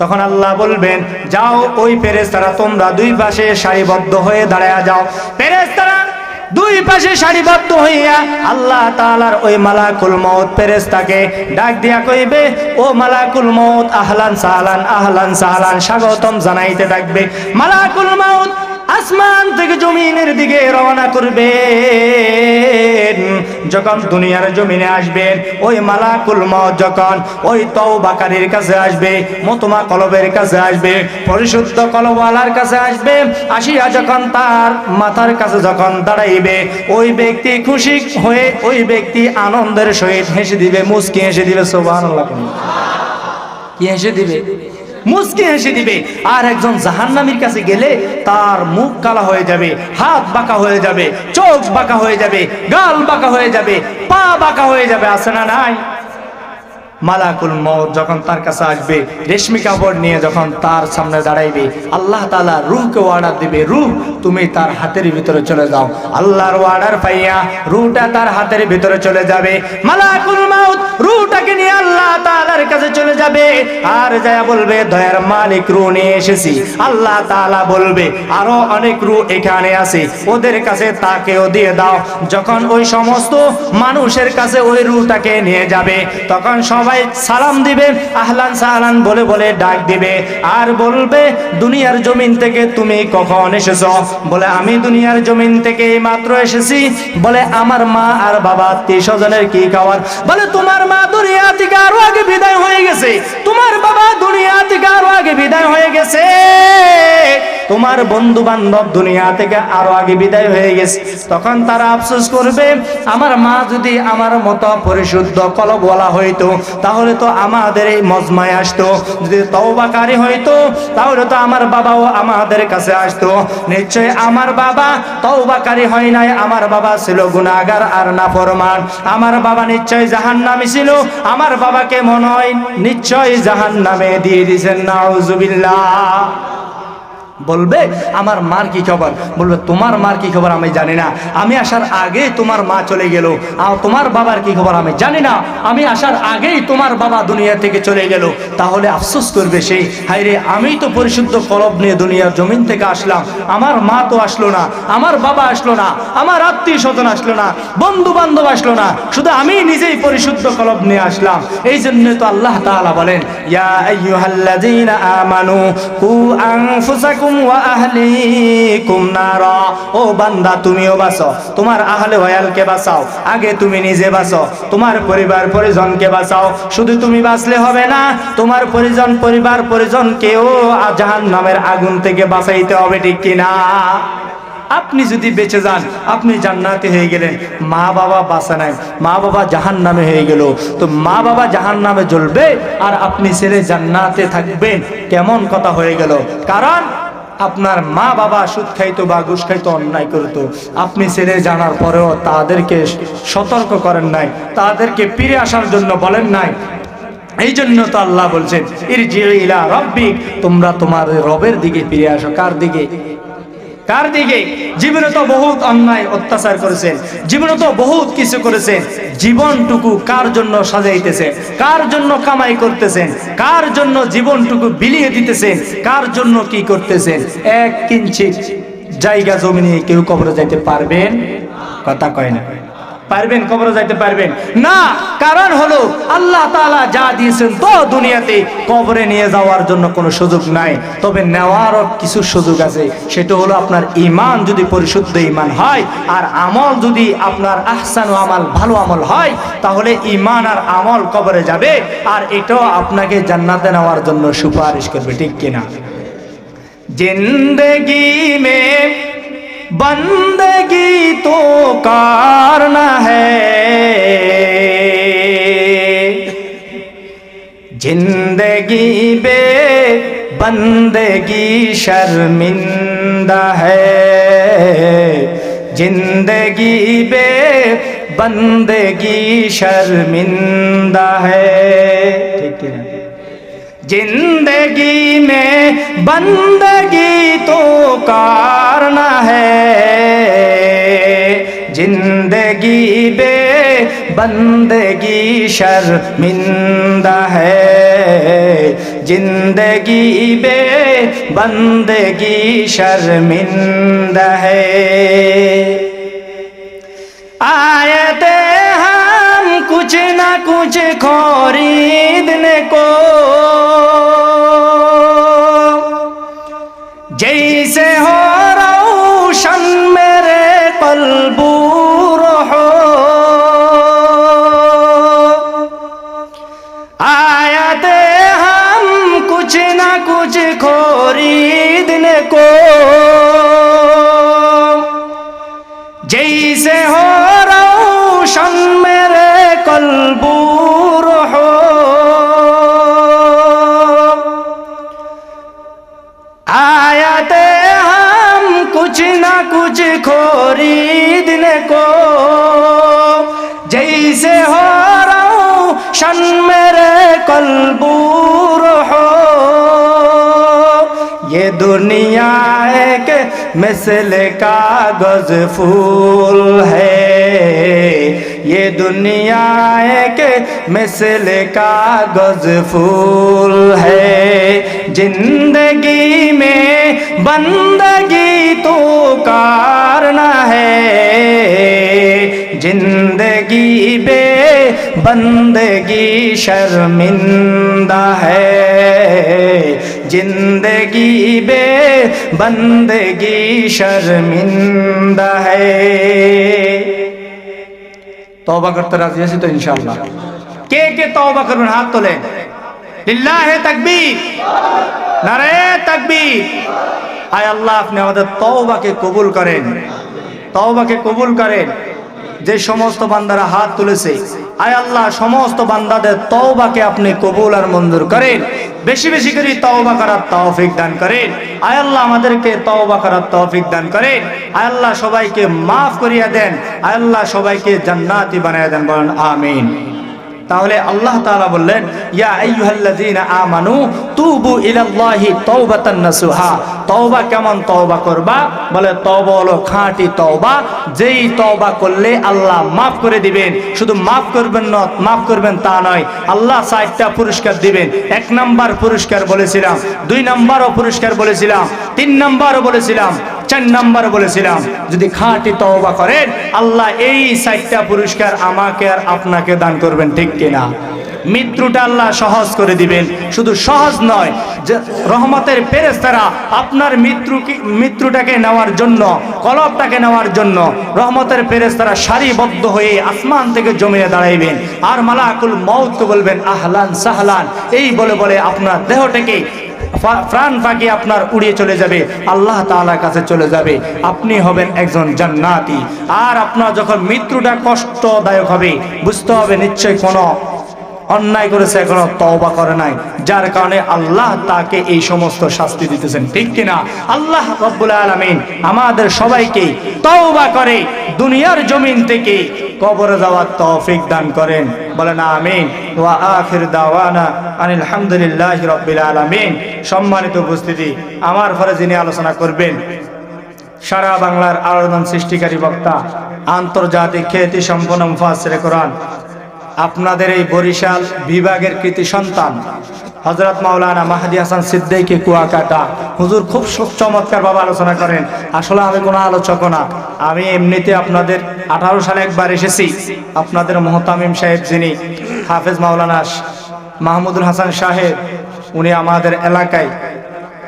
তখন আল্লাহ বলবেন, যাও ওই পেরেস্তারা তোমরা দুই পাশে সারিবদ্ধ হয়ে দাঁড়ায় যাও। পেরেস্তারা দুই পাশে সারিবদ্ধ হইয়া আল্লাহ তালার ওই মালাকুল মত ফেরেস্তাকে ডাক দিয়া কইবে, ও মালাকুল মত আহলান সাহলান আহলান সাহলান স্বাগতম জানাইতে ডাকবে মালাকুল মউত আসমান থেকে জমিনের দিকে রওনা করবেন। যখন দুনিয়ার জমিনে আসবেন, ওই মালাকুল মউত যখন ওই তওবাকারীর কাছে আসবে, মতমা কলবের কাছে আসবে, পরিশুদ্ধ কলবওয়ালার কাছে আসবে, আসিয়া যখন তার মাথার কাছে যখন দাঁড়াইবে, ওই ব্যক্তি খুশি হয়ে ওই ব্যক্তি আনন্দের সহিত হেসে দিবে মুস্কি হেসে দিবে, সুবহানাল্লাহ। কি হেসে দিবে? মুসকি হেসে দিবে। আর একজন জাহান্নামীর কাছে গেলে তার মুখ কালা হয়ে যাবে, হাত বাঁকা হয়ে যাবে, চোখ বাঁকা হয়ে যাবে, গাল বাঁকা হয়ে যাবে, পা বাঁকা হয়ে যাবে, আছে না নাই? মালাকুল মত যখন তার কাছে আসবে, রেশমি কাপড় নিয়ে যখন তার সামনে দাঁড়াইবে, আল্লাহ তালা রুহকে অর্ডার দিবে, রুহ, তুমি তার হাতের ভিতরে চলে যাও। আল্লাহর অর্ডার পাইয়া রুহটা তার হাতের ভিতরে চলে যাবে। মালাকুল মাউত রুহটাকে নিয়ে আল্লাহ তাআলার কাছে চলে যাবে। আর যায় বলবে, দয়ার মালিক রুহ নিয়ে এসেছি। আল্লাহ তাআলা বলবে, আরও অনেক রু এখানে আছে, ওদের কাছে তাকেও দিয়ে দাও। যখন ওই সমস্ত মানুষের কাছে ওই রুটাকে নিয়ে যাবে, তখন সবাই সালাম দিবে, আহলান সাহলান বলে বলে ডাক দিবে। আর বলবে, দুনিয়ার জমিন থেকে তুমি কখন এসেছ? বলে, আমি দুনিয়ার জমিন থেকে মাত্র এসেছি। বলে, আমার মা আর বাবা আত্মীয় স্বজনের কি খাওয়ার? বলে, তোমার মা দুনিয়া থেকে আরও আগে বিদায় হয়ে গেছে। তোমার বাবা দুনিয়া থেকে আরও আগে বিদায় হয়ে গেছে। তোমার বন্ধু বান্ধব দুনিয়া থেকে আরও আগে বিদায় হয়ে গেছে। তখন তারা আফসোস করবে, আমার মা যদি আমার মতো পরিশুদ্ধ কলব বলা হইতো, তাহলে তো আমাদের এই মজমায় আসতো। যদি তওবাকারী হইতো, তাহলে তো আমার বাবাও আমাদের কাছে আসতো। নিশ্চয় আমার বাবা তওবাকারী হয় নাই, আমার বাবা ছিল গুনাহগার আর নাফরমান। আমার বাবা নিশ্চয় জাহান্নামী ছিল, আমার বাবাকে মনে হয় নিশ্চয় জাহান্নামে দিয়ে দিয়েছেন, নাউজুবিল্লাহ। বলবে, আমার মার কি খবর? বলবে, তোমার মার কি খবর আমি জানি না। আমি আসার আগে তোমার মা চলে গেল। আর তোমার বাবার কি খবর আমি জানি না। আমি আসার আগেই তোমার বাবা দুনিয়া থেকে চলে গেল। তাহলে আফসোস করবে সেই হাইরে আমি তো পরিশুদ্ধ কলব নিয়ে দুনিয়ার জমিন থেকে আসলাম। আমার মা তো আসলো না, আমার বাবা আসলো না, আমার আত্মীয় স্বজন আসলো না বন্ধু বান্ধব আসলো না। শুধু আমি নিজেই পরিশুদ্ধ কলব নিয়ে আসলাম। এই জন্য তো আল্লাহ তাআলা বলেন, ইয়া আইয়ুহাল্লাযীনা আমানু কু আনফুসাকুম ওয়া আহলিকুম নারা। ও বান্দা, তুমিও বাঁচো। তোমার আহলে ওয়ালকে বাঁচাও। আগে তুমি নিজে বাঁচো। তোমার পরিবার পরিজনকে বাঁচাও। শুধু তুমি বাঁচলে হবে না, তোমার পরিজন, পরিবার, পরিজনকেও জাহান্নামের আগুন থেকে বাঁচাইতে হবে, ঠিক কিনা আপনি যদি বেঁচে যান, আপনি জান্নাতে হয়ে গেলেন। মা বাবা বাঁচা নাই। মা বাবা জাহান নামে হয়ে গেল। তো মা বাবা জাহান নামে জ্বলবে আর আপনি ছেলে জান্নাতে থাকবেন। কেমন কথা হয়ে গেল? কারণ আপনার মা বাবা সুদ খাইতো বা ঘুষ খাইতো, অন্যায় করতো। আপনি ছেড়ে জানার পরেও তাদেরকে সতর্ক করেন নাই, তাদেরকে ফিরে আসার জন্য বলেন নাই। এই জন্য তো আল্লাহ বলছেন, ইরজিউ ইলা রব্বিক তোমরা তোমার রবের দিকে ফিরে আসো। কার দিকে? কার দিকে? জীবনে তো বহুত অন্যায় অত্যাচার করেছেন। জীবনে তো বহুত কিছু করেছেন। জীবনটুকু কার জন্য সাজাইতেছে কার জন্য কামাই করতেছেন? কার জন্য জীবনটুকু বিলিয়ে দিতেছেন? কার জন্য কি করতেছেন? এক কিঞ্চিত জায়গা জমি নিয়ে কেউ কবরে যাইতে পারবেন? কথা কয় না। পারবেন, কবরে যাইতে পারবেন। না, কারণ হলো আল্লাহ তালা যা দিয়েছেন তো দুনিয়াতে কবরে নিয়ে যাওয়ার জন্য কোনো সুযোগ নাই। তবে নেওয়ারও কিছু সুযোগ আছে। সেটা হলো আপনার ইমান যদি পরিশুদ্ধ ইমান হয় আর আমল যদি আপনার আহসান আমাল ভালো আমল হয়, তাহলে ইমান আর আমল কবরে যাবে আর এটাও আপনাকে জান্নাতে নেওয়ার জন্য সুপারিশ করবে, ঠিক কিনা? জিন্দগি মে بندگی تو کارنا ہے۔ زندگی بے بندگی شرمندہ ہے۔ زندگی بے بندگی شرمندہ ہے۔ ٹھیک ہے۔ زندگی میں بندگی تو کار جندگی زندگی بے بندگی شرمندہ ہے۔ زندگی بے بندگی شرمندہ ہے۔ آیتیں ہم کچھ نہ کچھ خورید کو कुछ ना कुछ खरीदने को जैसे हो रोशन मेरे कलबूर हो आयाते हम कुछ ना कुछ खरीदने को जैसे हो रोशन मेरे कलबूर مثل کاغذ پھول ہے۔ یہ دنیا ایک مثل کاغذ پھول ہے۔ زندگی میں بندگی تو کارنا ہے۔ زندگی بے بندگی شرمندہ ہے زندگی بے بندگی شرمندہ ہے توبہ کرتے راضی ایسی تو انشاءاللہ কে কে তওবা করবেন হাত তোলেন লিল্লাহে তাকবীর নারে তাকবীর আয় আল্লাহ আপনি আমাদের তওবাকে কবুল করেন তওবাকে কবুল করেন যে সমস্ত বান্দারা হাত তুলেছে, আয় আল্লাহ, সমস্ত বান্দাদের তওবাকে আপনি কবুল আর মঞ্জুর করেন। বেশি বেশি করে তওবা করার তৌফিক দান করেন। আয় আল্লাহ, আমাদেরকে তওবা করার তৌফিক দান করেন। আয় আল্লাহ, সবাইকে মাফ করিয়া দেন। আয় আল্লাহ, সবাইকে জান্নাতি বানায় দেন, বলেন, আমিন। তাহলে আল্লাহ তাআলা বললেন, ইয়া আইয়ুহাল্লাযীনা আমানু তুবু ইলাল্লাহি তাওবাতান নাসুহা। তওবা কেমন তওবা করবা? বলে, তওবা হলো খাঁটি তওবা, যেই তওবা করলে আল্লাহ মাফ করে দিবেন। শুধু মাফ করবেন না, মাফ করবেন তা নয়, আল্লাহ চারটা পুরস্কার দিবেন। এক নাম্বার পুরস্কার বলেছিলাম, দুই নাম্বারও পুরস্কার বলেছিলাম, তিন নাম্বারও বলেছিলাম। চার নাম্বার বলেছিলাম, যদি খাঁটি তওবা করেন, আল্লাহ এই চারটা পুরস্কার আমাকে আর আপনাকে দান করবেন, ঠিক কিনা? মৃত্যুটা আল্লাহ সহজ করে দিবেন। শুধু সহজ নয়, যে রহমতের ফেরেস্তারা আপনার মৃত্যু মৃত্যুটাকে নেওয়ার জন্য, কলবটাকে নেওয়ার জন্য, রহমতের ফেরেস্তারা সারিবদ্ধ হয়ে আসমান থেকে জমিয়ে দাঁড়াইবেন। আর মালাকুল মৌত বলবেন, আহলান সাহলান। এই বলে বলে আপনার দেহটাকে প্রাণ ফাঁকি আপনার উড়িয়ে চলে যাবে। আল্লাহ তালার কাছে চলে যাবে। আপনি হবেন একজন জান্নাতি। আর আপনার যখন মৃত্যুটা কষ্টদায়ক হবে, বুঝতে হবে নিশ্চয়ই কোনো অন্যায় করেছে, এখনও তওবা করে নাই। যার কারণে আল্লাহ তাকে এই সমস্ত শাস্তি দিতেছেন। ঠিক কিনা? আল্লাহ রব্বুল আলামিন আমাদের সবাইকে তওবা করে, দুনিয়ার জমিন থেকে কবরে যাওয়ার তৌফিক দান করেন। বলেন আমিন। ওয়া আখির দাওয়ানা আনিল হামদুলিল্লাহি রাব্বিল আলামিন। সম্মানিত উপস্থিতি, আমার পরে যিনি আলোচনা করবেন, সারা বাংলার আলোড়ন সৃষ্টিকারী বক্তা, আন্তর্জাতিক খ্যাতি সম্পন্ন মুফাসসিরে কোরআন আপনাদের এই বরিশাল বিভাগের কৃতি সন্তান হজরত মাওলানা মাহাদি হাসান সিদ্দিকি কুয়াকাটা। হুজুর, খুব চমৎকার ভাবে আলোচনা করেন। আসলে আমি কোনো আলোচক না। আমি এমনিতে আপনাদের আঠারো সালে একবার এসেছি। আপনাদের মোহতামিম সাহেব যিনি, হাফেজ মাওলানা মাহমুদুল হাসান সাহেব, উনি আমাদের এলাকায়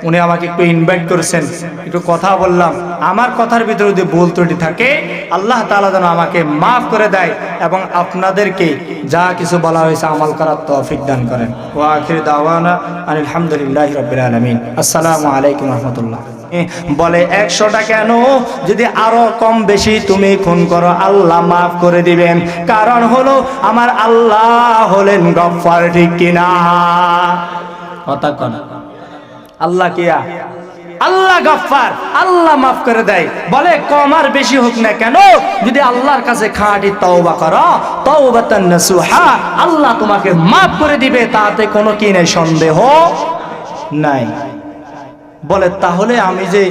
উনি আমাকে একটু ইনভাইট করেছেন। একটু কথা বললাম। আমার কথার ভিতরে যদি ভুল ত্রুটি থাকে, আল্লাহ তাআলা যেন আমাকে মাফ করে দেয় এবং আপনাদেরকে যা কিছু বলা হয়েছে আমল করার তৌফিক দান করেন। ওয়া আখির দাওয়ানা আলহামদুলিল্লাহি রাব্বিল আলামিন। আসসালামু আলাইকুম রাহমাতুল্লাহ। বলে একশোটা কেন? যদি আরও কম বেশি তুমি খুন করো, আল্লাহ মাফ করে দিবেন। কারণ হলো আমার আল্লাহ হলেন গফফার, ঠিক কিনা? কথা কনা। আল্লাহ কিয়া আল্লাহ গাফফার, আল্লাহ মাফ করে দেয়। বলে, কম আর বেশি হোক না কেন, যদি আল্লাহর কাছে খাঁটি তওবা করো, তওবাতান নাসুহা, আল্লাহ তোমাকে মাফ করে দিবে, তাতে কোনো কি নাই, সন্দেহ নাই। বলে, তাহলে আমি যে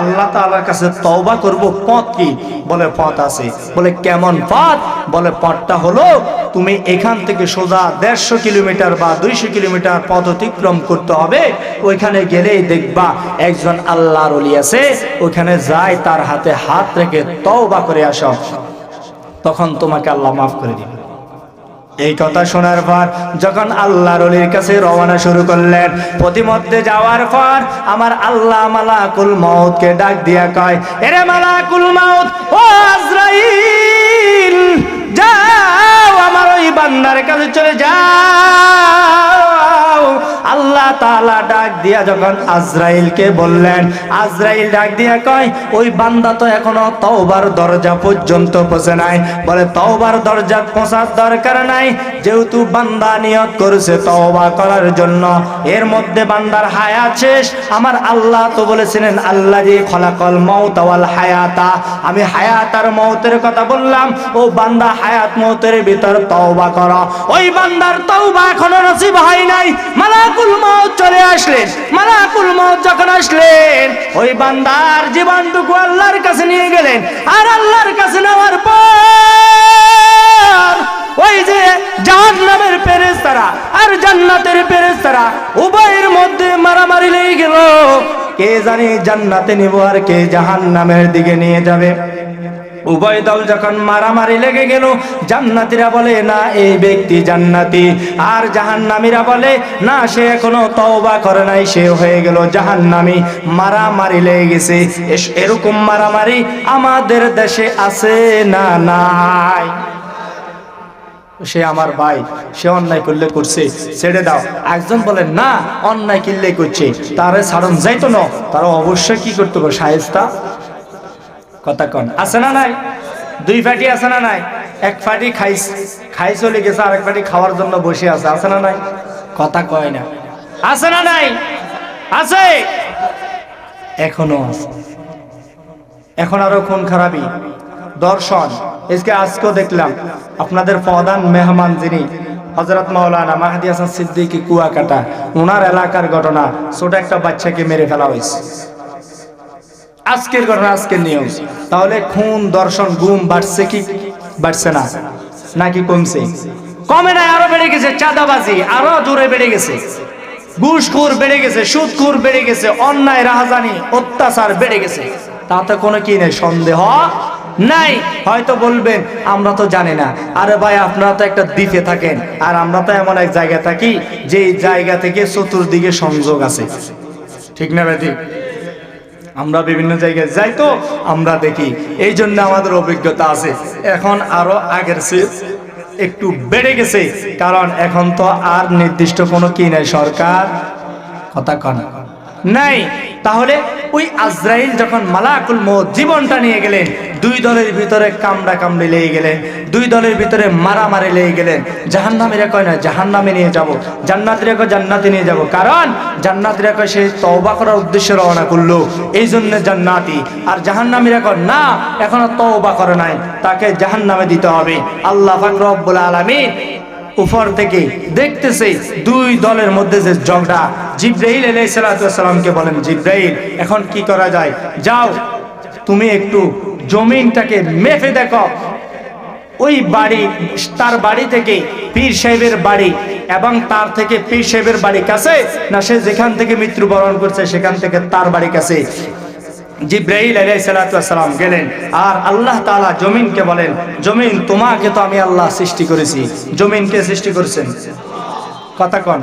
আল্লাহ তাআলার কাছে তওবা করব, পথ কি? বলে, পথ আছে। বলে, কেমন পথ? বলে, পথটা হলো, তুমি এখান থেকে সোজা দেড়শো কিলোমিটার বা দুইশো কিলোমিটার পথ অতিক্রম করতে হবে। ওইখানে গেলেই দেখবা একজন আল্লাহর অলি আছে। ওইখানে যায় তার হাতে হাত রেখে তওবা করে আসো। তখন তোমাকে আল্লাহ মাফ করে দিবে। এই কথা শোনার পর যখন আল্লাহর অলির কাছে রওনা শুরু করলেন প্রতিমধ্যে যাওয়ার পর আমার আল্লাহ মালাকুল মউতকে ডাক দিয়া কয়, এরে মালাকুল মউত, ও আজরাইল, যাও আমার ওই বান্দার কাছে চলে যাও। আল্লাহ তালা ডাক দিয়া যখন আজরাইলকে বললেন, আজরাইল ডাক দিয়া কয়, ওই বান্দা তো এখনও তওবার দরজা পর্যন্ত পৌঁছে নাই। বলে, তওবার দরজা পৌঁছার দরকার নাই। যেহেতু বান্দা নিয়ত করেছে তওবা করার জন্য, এর মধ্যে বান্দার হায়াত শেষ। আমার আল্লাহ তো বলেছিলেন আল্লাহ যে খলাকল মৌত ওয়াল হায়াতা। আমি হায়াত আর মৌতের কথা বললাম, ও বান্দা, হায়াত মৌতের ভিতর তওবা করো। ওই বান্দার তওবা এখনও নসিব হয় নাই। মালাকুল মউত চলে আসলেন। মালাকুল মউত যখন আসলেন, ওই বান্দার জীবনটুকু আল্লাহর কাছে নিয়ে গেলেন। আর আল্লাহর কাছে নেওয়ার পর ওই যে জাহান্নামের পেরেস্তারা আর জান্নাতের পেরেস্তারা উভয়ের মধ্যে মারামারি লেগে গেল। কে জানি জান্নাতে নিব আর কে জাহান্নামের দিকে নিয়ে যাবে। উভয় দল যখন মারামারি লেগে গেল, জান্নাতীরা বলে, না, এই ব্যক্তি জান্নাতি। আর জাহান্নামীরা বলে, না, সে এখনও তওবা করে নাই, সে হয়ে গেল জাহান্নামী। মারামারি লেগে গেছে। এরকম মারামারি আমাদের দেশে আছে না নাই? সে আমার ভাই, সে অন্যায় করলে করছে, ছেড়ে দাও। একজন বলে, না, অন্যায় কিনলে করছে। তারে ছাড়ন যাইতো না। তারা অবশ্যই কি করতে হবে সাহেস্তা? কথা কন। আছে না নাই? দুই ফাটি আছে না নাই? এক ফাটি খাই খাই চলে গেছে, আরেক ফাটি খাওয়ার জন্য বসে আছে। আছে না নাই? কথা কয় না। আছে না নাই? আছে? এখনও আছে। এখন আরও খুন খারাপি দর্শন এসকে আজকেও দেখলাম, আপনাদের প্রধান মেহমান যিনি হজরত মাওলানা মাহাদি হাসান সিদ্দিকী কুয়াকাটা ওনার এলাকার ঘটনা, ছোট একটা বাচ্চাকে মেরে ফেলা হয়েছে। আজকের ঘটনা, আজকের নিউজ তাহলে খুন, দর্শন, গুম বাড়ছে কি? বাড়ছে না। নাকি কমছে? কমে নাই, আরও বেড়ে গেছে, চাঁদাবাজি আরও জোরে বেড়ে গেছে। ঘুষখোর বেড়ে গেছে, সুদখোর বেড়ে গেছে, অন্যায়, রাহাজানি, অত্যাচার বেড়ে গেছে। তাতে কোনো কি নেই? সন্দেহ নাই। হয়তো বলবেন, আমরা তো জানি না। আরে ভাই, আপনারা তো একটা দ্বীপে থাকেন, আর আমরা তো এমন এক জায়গায় থাকি যে জায়গা থেকে চতুর্দিকে সংযোগ আছে। ঠিক না ভাই আমরা বিভিন্ন জায়গায় যাই তো, আমরা দেখি। এই জন্য আমাদের অভিজ্ঞতা আছে। এখন আরও আগের একটু বেড়ে গেছে। কারণ এখন তো আর নির্দিষ্ট কোনো কি নাই, সরকার। কথা কন। নাই। তাহলে ওই আজরাইল যখন মালাকুল মো জীবনটা নিয়ে গেলেন দুই দলের ভিতরে কামড়া কামড়ি লেগে গেলে, দুই দলের ভিতরে মারামারি লেগে গেলেন জাহান্নামীরা কয় না, জাহান্নামে নিয়ে যাব, জান্নাতীরা কয় জান্নাতে নিয়ে যাব। কারণ জান্নাতীরা কয় সে তওবা করার উদ্দেশ্যে রওনা করল এই জন্য জান্নাতি। আর জাহান্নামীরা কয়, না, এখনও তওবা করে নাই, তাকে জাহান্নামে দিতে হবে। আল্লাহ পাক রব্বুল আলামিন উপর থেকে দেখতেছে দুই দলের মধ্যে যে ঝগড়া। জিব্রাহিল আলাইসালামকে বলেন জিব্রাহিল এখন কি করা যায়? যাও, তুমি একটু জমিনটাকে মেফে দেখো। ওই বাড়ি, তার বাড়ি থেকে পীর সাহেবের বাড়ি এবং তার থেকে পীর সাহেবের বাড়ি কাছে না সে যেখান থেকে মৃত্যুবরণ করছে সেখান থেকে তার বাড়ি কাছে। জিব্রাহিল আলাইসালাম গেলেন। আর আল্লাহ তাআলা জমিনকে বলেন, জমিন তোমাকে তো আমি আল্লাহ সৃষ্টি করেছি। জমিনকে সৃষ্টি করেছেন? কথা কন।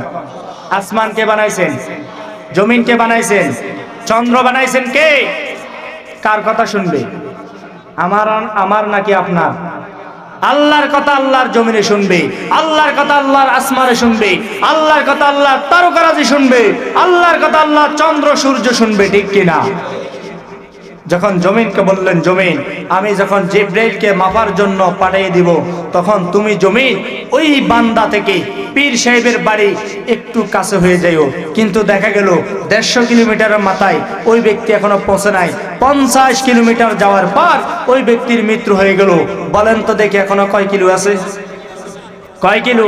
আসমানকে বানাইছেন? জমিনকে বানাইছেন? চন্দ্র বানাইছেন কে? কার কথা শুনবে? আমার আমার নাকি আপনার? আল্লাহর কথা আল্লাহর জমিনে শুনবে, আল্লাহর কথা আল্লাহর আসমানে শুনবে, আল্লাহর কথা আল্লাহর তারকারাজি শুনবে, আল্লাহর কথা আল্লাহর চন্দ্র, সূর্য শুনবে, ঠিক কিনা যখন জমিনকে বললেন, জমিন, আমি যখন জিব্রাইলকে মাপার জন্য পাঠিয়ে দিব, তখন তুমি জমিন ওই বান্দা থেকে পীর সাহেবের বাড়ি একটু কাছে হয়ে যাইও। কিন্তু দেখা গেল দেড়শো কিলোমিটারের মাথায় ওই ব্যক্তি এখনও পৌঁছে নাই। পঞ্চাশ কিলোমিটার যাওয়ার পর ওই ব্যক্তির মৃত্যু হয়ে গেল। বলেন তো দেখি এখনও কয় কিলো আছে? কয় কিলো?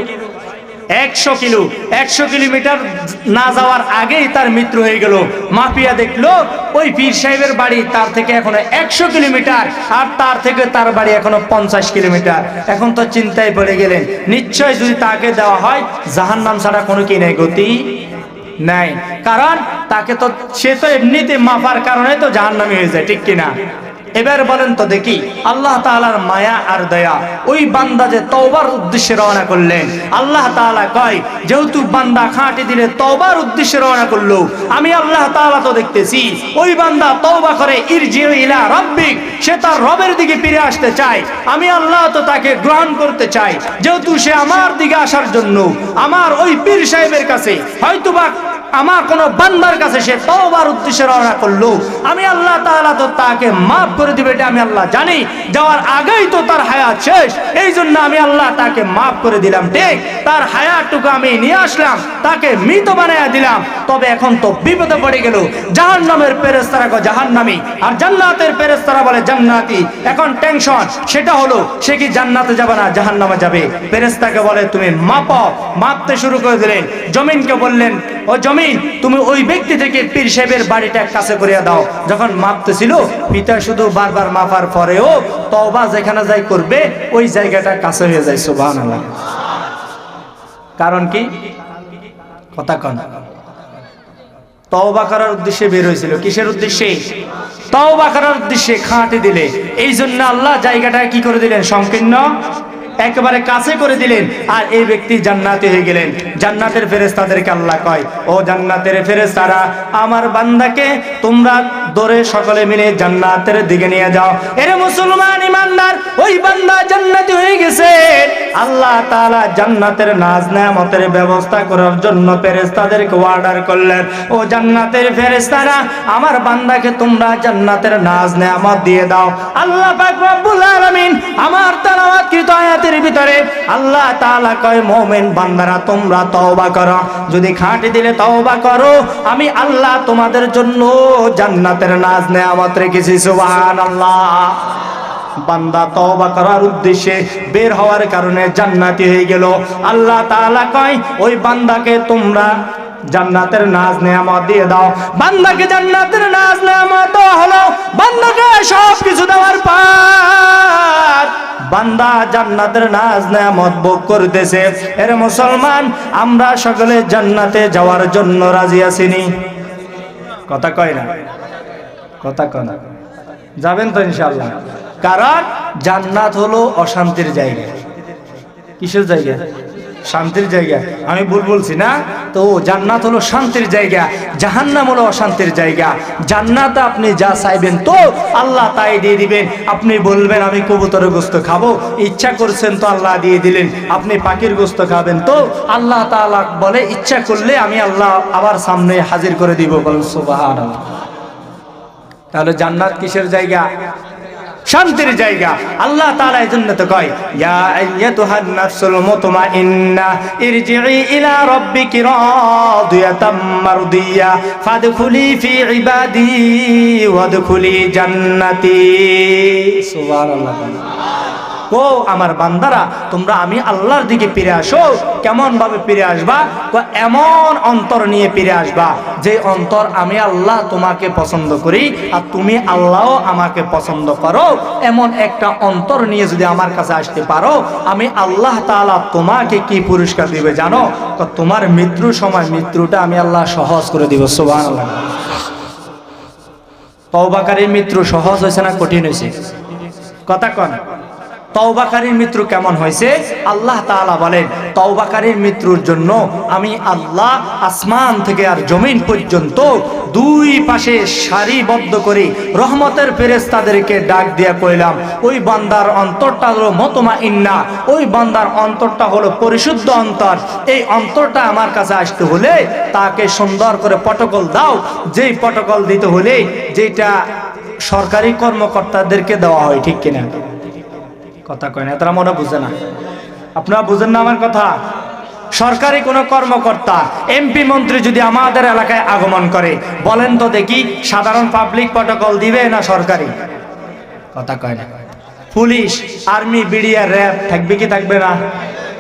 একশো কিলো, একশো কিলোমিটার না যাওয়ার আগেই তার মৃত্যু হয়ে গেল। মাফিয়া দেখল, ওই পীর সাহেবের বাড়ি তার থেকে এখনও একশো কিলোমিটার, আর তার থেকে তার বাড়ি এখনও পঞ্চাশ কিলোমিটার। এখন তো চিন্তায় পড়ে গেলেন, নিশ্চয় যদি তাকে দেওয়া হয় জাহান নাম ছাড়া কোনো কি নেই, গতি নাই। কারণ তাকে তো, সে তো এমনিতে মাপার কারণে তো জাহান্নামি হয়ে যায়, ঠিক কিনা? এবার বলেন তো দেখি, আল্লাহ তাআলার মায়া আর দয়া, ওই বান্দা যে তওবার উদ্দেশ্যে রওনা করলেন, আল্লাহ তাআলা কয়, যেহেতু বান্দা খাঁটি দিলে তওবার উদ্দেশ্যে রওনা করল, আমি আল্লাহ তাআলা তো দেখতেছি, ওই বান্দা তওবা করে, ইরজিউ ইলা রাব্বিক সে তার রবের দিকে ফিরে আসতে চায়, আমি আল্লাহ তো তাকে গ্রহণ করতে চাই, যেহেতু সে আমার দিকে আসার জন্য, আমার ওই পীর সাহেবের কাছে, হয়তোবা আমার কোন বান্দার কাছে সে তওবার উদ্দেশ্যে রওনা করল। আমি আল্লাহ তাআলা তো তাকে মাফ করে দিবে, এটা আমি আল্লাহ জানি। যাওয়ার আগেই তো তার হায়াত শেষ। এই জন্য আমি আল্লাহ তাকে মাফ করে দিলাম। ঠিক, তার হায়াতটুকু আমি নিয়ে আসলাম, তাকে মৃত বানাইয়া দিলাম। তবে এখন তো বিপদে পড়ে গেল। জাহান্নামের ফেরেশতারা কয় জাহান্নামী। আর জান্নাতের ফেরেশতারা বলে জান্নাতি। এখন টেনশন সেটা হলো, সে কি জান্নাতে যাবে না, জাহান্নামে যাবে? ফেরেশতাকে বলে, তুমি মাপো। মাপতে শুরু করে দিলেন। জমিনকে বললেন, ও জমিন তুমি ওই ব্যক্তি থেকে পীর সাহেবের বাড়িটা কাছে করিয়া দাও। যখন মাপতেছিল পিতা শুধু বারবার মাপার পরেও তওবা যেখানে যাই করবে, ওই জায়গাটা কাছে হয়ে যায়, সুবহানাল্লাহ। কারণ কি? কথা কন। তওবা করার উদ্দেশ্যে বের হয়েছিল। কিসের উদ্দেশ্যে? তওবা করার উদ্দেশ্যে খাঁটি দিলে। এই জন্য আল্লাহ জায়গাটা কি করে দিলেন? সংকীর্ণ একেবারে কাছে করে দিলেন, আর এই ব্যক্তি জান্নাতে হয়ে গেলেন। জান্নাতের ফেরেশতাদেরকে আল্লাহ কয়, ও জান্নাতের ফেরেশতারা, আমার বান্দাকে তোমরা দৌড়ে সকলে মিলে জান্নাতের দিকে নিয়ে যাও। এরে মুসলমান ইমানদার, ওই বান্দা জান্নাতি হয়ে গেছে। আল্লাহ তাআলা জান্নাতের নাজ নেয়ামতের ব্যবস্থা করার জন্য ফেরেশতাদেরকে অর্ডার করলেন। ও জান্নাতের ফেরেশতারা, আমার বান্দাকে তোমরা জান্নাতের নাজ নেয়ামত দিয়ে দাও। আল্লাহ পাক রব্বুল আলামিন আমার তেলাওয়াতকৃত আয়াতের ভিতরে আল্লাহ তাআলা কয়, মুমিন বান্দারা, তোমরা তওবা করো। যদি খাঁটি দিলে তওবা করো। আমি আল্লাহ তোমাদের জন্য জান্নাতের নাজ নেয়ামত রেখেছি, সুবহানাল্লাহ। বান্দা তওবা করার উদ্দেশ্যে বের হওয়ার কারণে জান্নাতি হয়ে গেল। আল্লাহ তাআলা কয়, ওই বান্দাকে তোমরা জান্নাতের নাজ নেয়ামত দিয়ে দাও। বান্দাকে জান্নাতের নাজ নেয়ামত হলো। বান্দাকে সব কিছু দেওয়ার পর বান্দা জান্নাতের নাজ নেয়ামত ভোগ করতেছে। এর মুসলমান, আমরা সকলে জান্নাতে যাওয়ার জন্য রাজি আছিনি কথা কয় না? কথা কয় যাবেন তো ইনশাল্লাহ কারণ জান্নাত হলো অশান্তির জায়গা। কিসের জায়গা? শান্তির জায়গা। আমি ভুল বলছি না? তো জান্নাত হলো শান্তির জায়গা, জাহান্নাম হলো অশান্তির জায়গা। জান্নাত আপনি যা চাইবেন তো আল্লাহ তাই দিয়ে দিবেন। আপনি বলবেন, আমি কবুতরের গোস্ত খাব। ইচ্ছা করছেন তো আল্লাহ দিয়ে দিলেন। আপনি পাখির গোস্ত খাবেন তো আল্লাহ তাআলা বলে, ইচ্ছা করলে আমি আল্লাহ আবার সামনে হাজির করে দিব। বলেন, সুবহানাল্লাহ। তাহলে জান্নাত কিসের জায়গা? শান্তির জায়গা। আল্লাহ তাআলা এই জন্য তো কয়, ইয়া আইয়াতুহান নাফসুল মুতমাইন্না ইরজিই ইলা রাব্বিকি রাদিয়াতাম মারদিয়া, ফাদখুলি ফি ইবাদি, ওয়াদখুলি জান্নাতি। সুবহানাল্লাহ। ও আমার বান্দারা, তোমরা আমি আল্লাহর দিকে ফিরে আসো। কেমন ভাবে ফিরে আসবা? এমন অন্তর নিয়ে ফিরে আসবা, যে অন্তর আমি আল্লাহ তোমাকে পছন্দ করি আর তুমি আল্লাহও আমাকে পছন্দ করো। এমন একটা অন্তর নিয়ে যদি আমার কাছে আসতে পারো, আমি আল্লাহ তাআলা তোমাকে কি পুরস্কার দিবে জানো? তোমার মৃত্যুর সময় মৃত্যুটা আমি আল্লাহ সহজ করে দিব, সুবহানাল্লাহ। তওবাকারীর মৃত্যু সহজ হয়েছে না কঠিন হয়েছে? কথা কন। তওবাকারীর মৃত্যু কেমন হয়েছে? আল্লাহ তাআলা বলেন, তওবাকারীর মৃত্যুর জন্য আমি আল্লাহ আসমান থেকে আর জমিন পর্যন্ত দুই পাশে সারিবদ্ধ করে রহমতের ফেরেশতাদেরকে ডাক দিয়া কইলাম, ওই বান্দার অন্তরটা হলো মতমা ইন্না ওই বান্দার অন্তরটা হলো পরিশুদ্ধ অন্তর। এই অন্তরটা আমার কাছে আসতে হলে তাকে সুন্দর করে পটকল দাও। যেই পটকল দিতে হলে যেটা সরকারি কর্মকর্তাদেরকে দেওয়া হয়, ঠিক কিনা? কথা কয় না তারা মনে বুঝে না। আপনারা বুঝেন না আমার কথা? সরকারি কোনো কর্মকর্তা এমপি মন্ত্রী যদি আমাদের এলাকায় আগমন করে, বলেন তো দেখি সাধারণ পাবলিক প্রটোকল দিবে না সরকারি? কথা কয় না। পুলিশ আর্মি বিডিআর র্যাব থাকবে কি থাকবে না?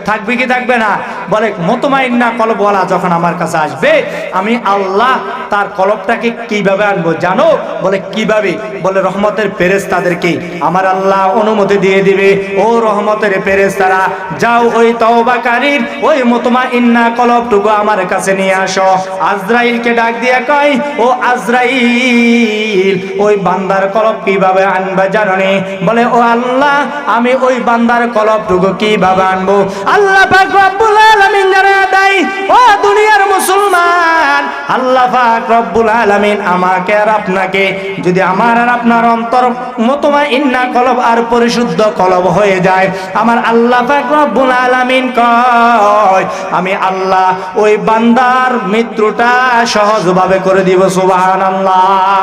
থাকবে কি থাকবে না? বলে, মতমাইন্না কলবওয়ালা যখন আমার কাছে আসবে, আমি আল্লাহ তার কলবটাকে কীভাবে আনব জানো? বলে, কীভাবে? বলে, রহমতের পেরেস তাদেরকে আমার আল্লাহ অনুমতি দিয়ে দিবে। ও রহমতের পেরেস তারা যাও ওই তওবাকারীর, ওই মতমা ইন্না কলবটুকু আমার কাছে নিয়ে আসো। আজরাইলকে ডাক দিয়ে কয়, ও আজরাইল, ওই বান্দার কলব কীভাবে আনবে জাননি? বলে, ও আল্লাহ, আমি ওই বান্দার কলবটুকু কীভাবে আনব? আল্লাহ পাক রব্বুল আলামিন জানা দেয়, ও দুনিয়ার মুসলমান, আল্লাহ পাক রব্বুল আলামিন আমাকে আর আপনাকে, যদি আমার আর আপনার অন্তর মতমা ইন্না কলব আর পরিশুদ্ধ কলব হয়ে যায়, আমার আল্লাহ পাক রব্বুল আলামিন কয়, আমি আল্লাহ ওই বান্দার মৃত্যুটা সহজভাবে করে দিব, সুবহানাল্লাহ।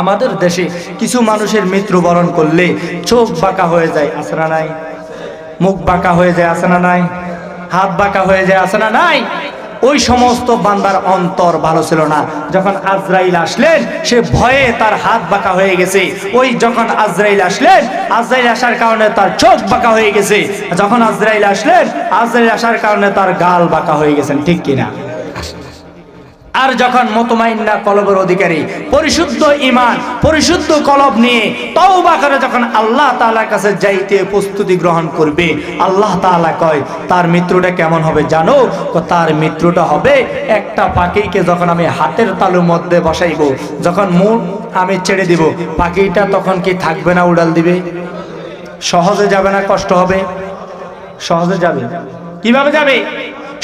আমাদের দেশে কিছু মানুষের মৃত্যুবরণ করলে চোখ বাঁকা হয়ে যায় না নাই? মুখ বাঁকা হয়ে যায়, আছে না নাই? হাত বাঁকা হয়ে যায়, আছে না নাই? ওই সমস্ত বান্দার অন্তর ভালো ছিল না। যখন আজরাইল আসলেন, সে ভয়ে তার হাত বাঁকা হয়ে গেছে। ওই যখন আজরাইল আসলেন, আজরাইল আসার কারণে তার চোখ বাঁকা হয়ে গেছে। যখন আজরাইল আসলেন, আজরাইল আসার কারণে তার গাল বাঁকা হয়ে গেছেন, ঠিক কিনা? আর যখন মতমাইন্না কলবের অধিকারী পরিশুদ্ধ ইমান পরিশুদ্ধ কলব নিয়ে তওবা করে যখন আল্লাহ তাআলার কাছে যাইতে প্রস্তুতি গ্রহণ করবে, আল্লাহ তাআলা কয়, তার মৃত্যুটা কেমন হবে জানো? তার মৃত্যুটা হবে একটা পাখিকে যখন আমি হাতের তালুর মধ্যে বসাইব, যখন মুখ আমি ছেড়ে দিব, পাখিটা তখন কি থাকবে না উড়াল দিবে? সহজে যাবে না, কষ্ট হবে? সহজে যাবে। কীভাবে যাবে?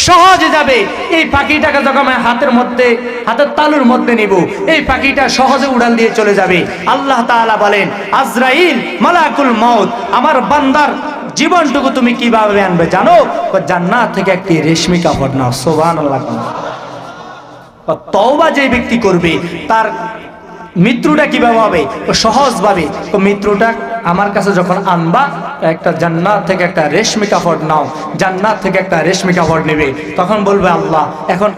সহজে যাবে। এই পাখিটাকে যখন আমি হাতের মধ্যে, হাতের তালুর মধ্যে নিব, এই পাখিটা সহজে উড়াল দিয়ে চলে যাবে। আল্লাহ তাআলা বলেন, আজরাইল মালাকুল মউত, আমার বান্দার জীবনটুকু তুমি কীভাবে আনবে জানো? জান্নাত থেকে একটি রেশমি কাপড় নাও, সুবহানাল্লাহ তওবা যে ব্যক্তি করবে, তার মৃত্যুটা কীভাবে হবে? সহজভাবে। তো মৃত্যুটা আমার কাছে যখন আনবা, একটা জান্নার থেকে একটা রেশমি কাপড় নাও। জান্নার থেকে একটা রেশমি কাপড় নেবে। তখন বলবে, আল্লাহ, এখন